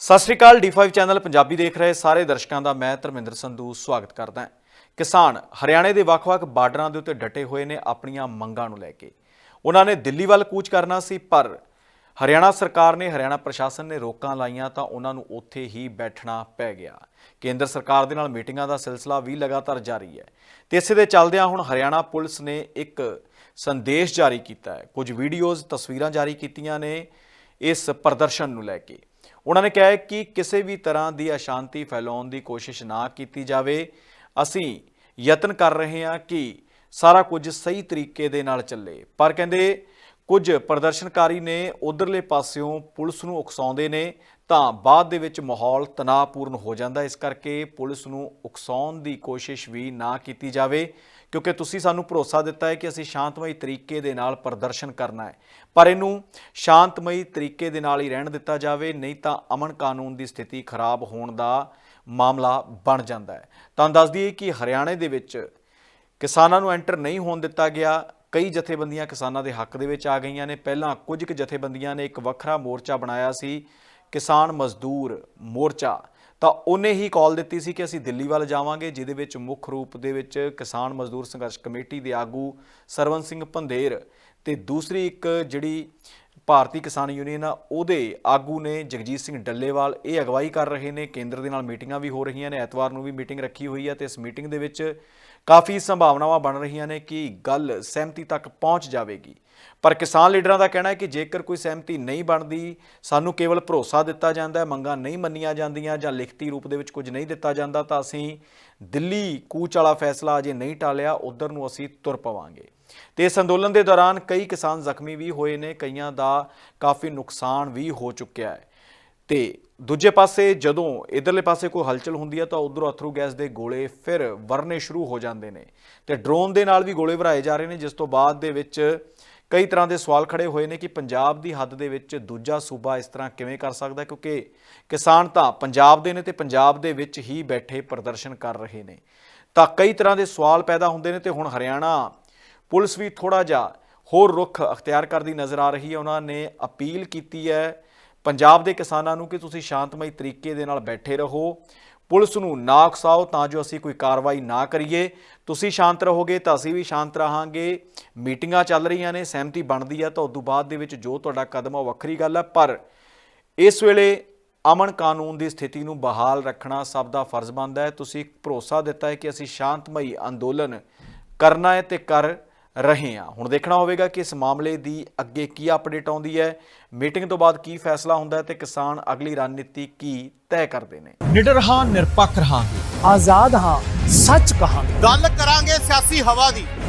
ਸਤਿ ਸ਼੍ਰੀ ਅਕਾਲ D5 channel Punjabi ਦੇਖ ਰਹੇ ਸਾਰੇ ਦਰਸ਼ਕਾਂ ਦਾ ਮੈਂ ਧਰਮਿੰਦਰ ਸੰਧੂ ਸਵਾਗਤ ਕਰਦਾ ਹਾਂ। ਕਿਸਾਨ ਹਰਿਆਣੇ ਦੇ ਵੱਖ-ਵੱਖ ਬਾਰਡਰਾਂ ਦੇ ਉੱਤੇ ਡਟੇ ਹੋਏ ਨੇ ਆਪਣੀਆਂ ਮੰਗਾਂ ਨੂੰ ਲੈ ਕੇ। ਉਹਨਾਂ ਨੇ ਦਿੱਲੀ ਵੱਲ ਕੂਚ ਕਰਨਾ ਸੀ, ਪਰ ਹਰਿਆਣਾ ਸਰਕਾਰ ਨੇ, ਹਰਿਆਣਾ ਪ੍ਰਸ਼ਾਸਨ ਨੇ ਰੋਕਾਂ ਲਾਈਆਂ ਤਾਂ ਉਹਨਾਂ ਨੂੰ ਉੱਥੇ ਹੀ ਬੈਠਣਾ ਪੈ ਗਿਆ। ਕੇਂਦਰ ਸਰਕਾਰ ਦੇ ਨਾਲ ਮੀਟਿੰਗਾਂ ਦਾ ਸਿਲਸਿਲਾ ਵੀ ਲਗਾਤਾਰ ਜਾਰੀ ਹੈ। ਤੇ ਇਸੇ ਦੇ ਚੱਲਦਿਆਂ ਹੁਣ ਹਰਿਆਣਾ ਪੁਲਿਸ ਨੇ ਇੱਕ ਸੰਦੇਸ਼ ਜਾਰੀ ਕੀਤਾ ਹੈ। ਕੁਝ ਵੀਡੀਓਜ਼, ਤਸਵੀਰਾਂ ਜਾਰੀ ਕੀਤੀਆਂ ਨੇ ਇਸ ਪ੍ਰਦਰਸ਼ਨ ਨੂੰ ਲੈ ਕੇ। ਉਹਨਾਂ ਨੇ ਕਿਹਾ ਕਿ ਕਿਸੇ ਵੀ ਤਰ੍ਹਾਂ ਦੀ ਅਸ਼ਾਂਤੀ ਫੈਲਾਉਣ ਦੀ ਕੋਸ਼ਿਸ਼ ਨਾ ਕੀਤੀ ਜਾਵੇ। ਅਸੀਂ ਯਤਨ ਕਰ ਰਹੇ ਹਾਂ ਕਿ ਸਾਰਾ ਕੁਝ ਸਹੀ ਤਰੀਕੇ ਦੇ ਨਾਲ ਚੱਲੇ। ਪਰ ਕਹਿੰਦੇ, ਕੁਝ ਪ੍ਰਦਰਸ਼ਨਕਾਰੀ ਨੇ ਉਧਰਲੇ ਪਾਸਿਓਂ ਪੁਲਿਸ ਨੂੰ ਉਕਸਾਉਂਦੇ ਨੇ, ਤਾਂ ਬਾਅਦ ਦੇ ਵਿੱਚ ਮਾਹੌਲ ਤਣਾਅਪੂਰਨ ਹੋ ਜਾਂਦਾ ਇਸ ਕਰਕੇ ਪੁਲਿਸ ਨੂੰ ਉਕਸਾਉਣ ਦੀ ਕੋਸ਼ਿਸ਼ ਵੀ ਨਾ ਕੀਤੀ ਜਾਵੇ। ਕਿਉਂਕਿ ਤੁਸੀਂ ਸਾਨੂੰ ਭਰੋਸਾ ਦਿੱਤਾ ਹੈ ਕਿ ਅਸੀਂ ਸ਼ਾਂਤਮਈ ਤਰੀਕੇ ਦੇ ਨਾਲ ਪ੍ਰਦਰਸ਼ਨ ਕਰਨਾ ਹੈ। ਪਰ ਇਹਨੂੰ ਸ਼ਾਂਤਮਈ ਤਰੀਕੇ ਦੇ ਨਾਲ ਹੀ ਰਹਿਣ ਦਿੱਤਾ ਜਾਵੇ, ਨਹੀਂ ਤਾਂ ਅਮਨ ਕਾਨੂੰਨ ਦੀ ਸਥਿਤੀ ਖਰਾਬ ਹੋਣ ਦਾ ਮਾਮਲਾ ਬਣ ਜਾਂਦਾ ਹੈ। ਤਾਂ ਦੱਸ ਦਈਏ ਕਿ ਹਰਿਆਣੇ ਦੇ ਵਿੱਚ ਕਿਸਾਨਾਂ ਨੂੰ ਐਂਟਰ ਨਹੀਂ ਹੋਣ ਦਿੱਤਾ ਗਿਆ। ਕਈ ਜਥੇਬੰਦੀਆਂ ਕਿਸਾਨਾਂ ਦੇ ਹੱਕ ਦੇ ਵਿੱਚ ਆ ਗਈਆਂ ਨੇ। ਪਹਿਲਾਂ ਕੁਝ ਕੁ ਜਥੇਬੰਦੀਆਂ ਨੇ ਇੱਕ ਵੱਖਰਾ ਮੋਰਚਾ ਬਣਾਇਆ ਸੀ, ਕਿਸਾਨ ਮਜ਼ਦੂਰ ਮੋਰਚਾ। ਤਾਂ ਉਹਨੇ ਹੀ ਕਾਲ ਦਿੱਤੀ ਸੀ ਕਿ ਅਸੀਂ ਦਿੱਲੀ ਵੱਲ ਜਾਵਾਂਗੇ, ਜਿਹਦੇ ਵਿੱਚ ਮੁੱਖ ਰੂਪ ਦੇ ਵਿੱਚ ਕਿਸਾਨ ਮਜ਼ਦੂਰ ਸੰਘਰਸ਼ ਕਮੇਟੀ ਦੇ ਆਗੂ ਸਰਵਨ ਸਿੰਘ ਪੰਧੇਰ ਤੇ ਦੂਸਰੀ ਇੱਕ ਜਿਹੜੀ ਭਾਰਤੀ ਕਿਸਾਨ ਯੂਨੀਅਨ ਆ ਉਹਦੇ ਆਗੂ ਨੇ ਜਗਜੀਤ ਸਿੰਘ ਡੱਲੇਵਾਲ ਇਹ ਅਗਵਾਈ ਕਰ ਰਹੇ ਨੇ। ਕੇਂਦਰ ਦੇ ਨਾਲ ਮੀਟਿੰਗਾਂ ਵੀ ਹੋ ਰਹੀਆਂ ਨੇ। ਐਤਵਾਰ ਨੂੰ ਵੀ ਮੀਟਿੰਗ ਰੱਖੀ ਹੋਈ ਹੈ ਤੇ ਇਸ ਮੀਟਿੰਗ ਦੇ ਵਿੱਚ ਕਾਫੀ ਸੰਭਾਵਨਾਵਾਂ ਬਣ ਰਹੀਆਂ ਨੇ ਕਿ ਗੱਲ ਸਹਿਮਤੀ ਤੱਕ ਪਹੁੰਚ ਜਾਵੇਗੀ। ਪਰ ਕਿਸਾਨ ਲੀਡਰਾਂ ਦਾ ਕਹਿਣਾ ਹੈ ਕਿ ਜੇਕਰ ਕੋਈ ਸਹਿਮਤੀ ਨਹੀਂ ਬਣਦੀ, ਸਾਨੂੰ ਕੇਵਲ ਭਰੋਸਾ ਦਿੱਤਾ ਜਾਂਦਾ ਹੈ, ਮੰਗਾਂ ਨਹੀਂ ਮੰਨੀਆਂ ਜਾਂਦੀਆਂ ਜਾਂ ਲਿਖਤੀ ਰੂਪ ਦੇ ਵਿੱਚ ਕੁਝ ਨਹੀਂ ਦਿੱਤਾ ਜਾਂਦਾ, ਤਾਂ ਅਸੀਂ ਦਿੱਲੀ ਕੂਚ ਵਾਲਾ ਫੈਸਲਾ ਅਜੇ ਨਹੀਂ ਟਾਲਿਆ। ਉਧਰ ਨੂੰ ਅਸੀਂ ਤੁਰ ਪਵਾਂਗੇ। ਤੇ ਇਸ ਅੰਦੋਲਨ ਦੇ ਦੌਰਾਨ ਕਈ ਕਿਸਾਨ ਜ਼ਖਮੀ ਵੀ ਹੋਏ ਨੇ, ਕਈਆਂ ਦਾ ਕਾਫੀ ਨੁਕਸਾਨ ਵੀ ਹੋ ਚੁੱਕਿਆ ਹੈ। ਤੇ ਦੂਜੇ ਪਾਸੇ ਜਦੋਂ ਇਧਰਲੇ ਪਾਸੇ ਕੋਈ ਹਲਚਲ ਹੁੰਦੀ ਹੈ ਤਾਂ ਉਧਰੋਂ ਅਥਰੂ ਗੈਸ ਦੇ ਗੋਲੇ ਫਿਰ ਵਰਨੇ ਸ਼ੁਰੂ ਹੋ ਜਾਂਦੇ ਨੇ ਤੇ ਡਰੋਨ ਦੇ ਨਾਲ ਵੀ ਗੋਲੇ ਵਰਾਏ ਜਾ ਰਹੇ ਨੇ, ਜਿਸ ਤੋਂ ਬਾਅਦ ਦੇ ਵਿੱਚ ਕਈ ਤਰ੍ਹਾਂ ਦੇ ਸਵਾਲ ਖੜੇ ਹੋਏ ਨੇ ਕਿ ਪੰਜਾਬ ਦੀ ਹੱਦ ਦੇ ਵਿੱਚ ਦੂਜਾ ਸੂਬਾ ਇਸ ਤਰ੍ਹਾਂ ਕਿਵੇਂ ਕਰ ਸਕਦਾ ਕਿਉਂਕਿ ਕਿਸਾਨ ਤਾਂ ਪੰਜਾਬ ਦੇ ਨੇ ਤੇ ਪੰਜਾਬ ਦੇ ਵਿੱਚ ਹੀ ਬੈਠੇ ਪ੍ਰਦਰਸ਼ਨ ਕਰ ਰਹੇ ਨੇ। ਤਾਂ ਕਈ ਤਰ੍ਹਾਂ ਦੇ ਸਵਾਲ ਪੈਦਾ ਹੁੰਦੇ ਨੇ ਤੇ ਹੁਣ ਹਰਿਆਣਾ ਪੁਲਿਸ ਵੀ ਥੋੜਾ ਜਿਹਾ ਹੋਰ ਰੁਖ ਅਖਤਿਆਰ ਕਰਦੀ ਨਜ਼ਰ ਆ ਰਹੀ ਹੈ। ਉਹਨਾਂ ਨੇ ਅਪੀਲ ਕੀਤੀ ਹੈ ਪੰਜਾਬ ਦੇ ਕਿਸਾਨਾਂ ਨੂੰ ਕਿ ਤੁਸੀਂ ਸ਼ਾਂਤਮਈ ਤਰੀਕੇ ਦੇ ਨਾਲ ਬੈਠੇ ਰਹੋ। ਪੁਲਿਸ ਨੂੰ ਨਾ ਉਕਸਾਓ ਤਾਂ ਜੋ ਅਸੀਂ ਕੋਈ ਕਾਰਵਾਈ ਨਾ ਕਰੀਏ। ਤੁਸੀਂ ਸ਼ਾਂਤ ਰਹੋਗੇ ਤਾਂ ਅਸੀਂ ਵੀ ਸ਼ਾਂਤ ਰਹਾਂਗੇ। ਮੀਟਿੰਗਾਂ ਚੱਲ ਰਹੀਆਂ ਨੇ, ਸਹਿਮਤੀ ਬਣਦੀ ਹੈ ਤਾਂ ਉਸ ਤੋਂ ਬਾਅਦ ਦੇ ਵਿੱਚ ਜੋ ਤੁਹਾਡਾ ਕਦਮ ਆ ਉਹ ਵੱਖਰੀ ਗੱਲ ਹੈ। ਪਰ ਇਸ ਵੇਲੇ ਅਮਨ ਕਾਨੂੰਨ ਦੀ ਸਥਿਤੀ ਨੂੰ ਬਹਾਲ ਰੱਖਣਾ ਸਭ ਦਾ ਫਰਜ਼ ਬਣਦਾ ਹੈ। ਤੁਸੀਂ ਭਰੋਸਾ ਦਿੱਤਾ ਹੈ ਕਿ ਅਸੀਂ ਸ਼ਾਂਤਮਈ ਅੰਦੋਲਨ ਕਰਨਾ ਹੈ ਤੇ ਕਰ ਰਹੇ ਹਾਂ। ਹੁਣ ਦੇਖਣਾ ਹੋਵੇਗਾ ਕਿ ਇਸ ਮਾਮਲੇ ਦੀ ਅੱਗੇ ਕੀ ਅਪਡੇਟ ਆਉਂਦੀ ਹੈ। ਮੀਟਿੰਗ ਤੋਂ ਬਾਅਦ ਕੀ ਫੈਸਲਾ ਹੁੰਦਾ ਹੈ ਤੇ ਕਿਸਾਨ ਅਗਲੀ ਰਣਨੀਤੀ ਕੀ ਤੈਅ ਕਰਦੇ ਨੇ। ਨਿਡਰ ਹਾਂ ਨਿਰਪੱਖ ਰਹਾਂਗੇ। ਆਜ਼ਾਦ ਹਾਂ ਸੱਚ ਕਹਾਂਗੇ। ਗੱਲ ਕਰਾਂਗੇ ਸਿਆਸੀ ਹਵਾ ਦੀ।